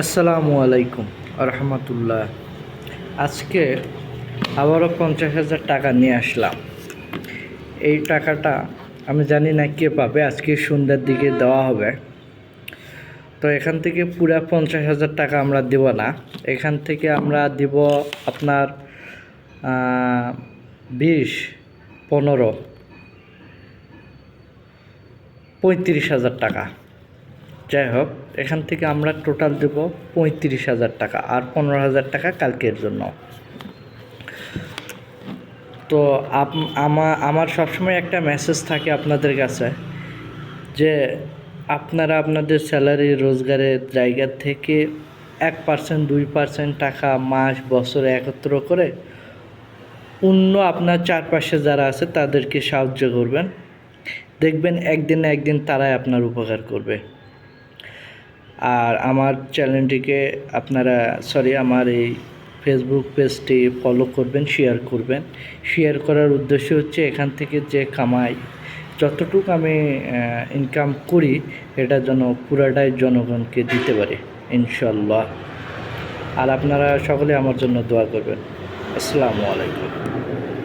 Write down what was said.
আসসালামু আলাইকুম রহমতুল্লাহ আজকে আবারও পঞ্চাশ হাজার টাকা নিয়ে আসলাম। এই টাকাটা আমি জানি না কে পাবে, আজকে সন্ধ্যার দিকে দেওয়া হবে। তো এখান থেকে পুরা পঞ্চাশ হাজার টাকা আমরা দেব না। এখান থেকে আমরা দিব আপনার বিশ, পনেরো, পঁয়ত্রিশ হাজার টাকা। যাই হোক, এখান থেকে আমরা টোটাল দেব পঁয়ত্রিশ হাজার টাকা আর পনেরো হাজার টাকা কালকের জন্য। তো আপ- আমা- আমার সবসময় একটা মেসেজ থাকে আপনাদের কাছে যে আপনারা আপনাদের স্যালারি রোজগারের জায়গা থেকে এক পার্সেন্ট দুই পার্সেন্ট টাকা মাস, বছরে একত্র করে অন্য আপনার চারপাশে যারা আছে তাদেরকে সাহায্য করবেন। দেখবেন একদিন না একদিন তারাই আপনার উপকার করবে। আর আমার চ্যানেলটিকে আপনারা সরি আমার এই ফেসবুক পেজটি ফলো করবেন শেয়ার করবেন। শেয়ার করার উদ্দেশ্য হচ্ছে এখান থেকে যে কামাই, যতটুকু আমি ইনকাম করি, এটা যেন পুরাটাই জনগণকে দিতে পারি ইনশাল্লাহ আর আপনারা সকলে আমার জন্য দোয়া করবেন। আসসালামু আলাইকুম।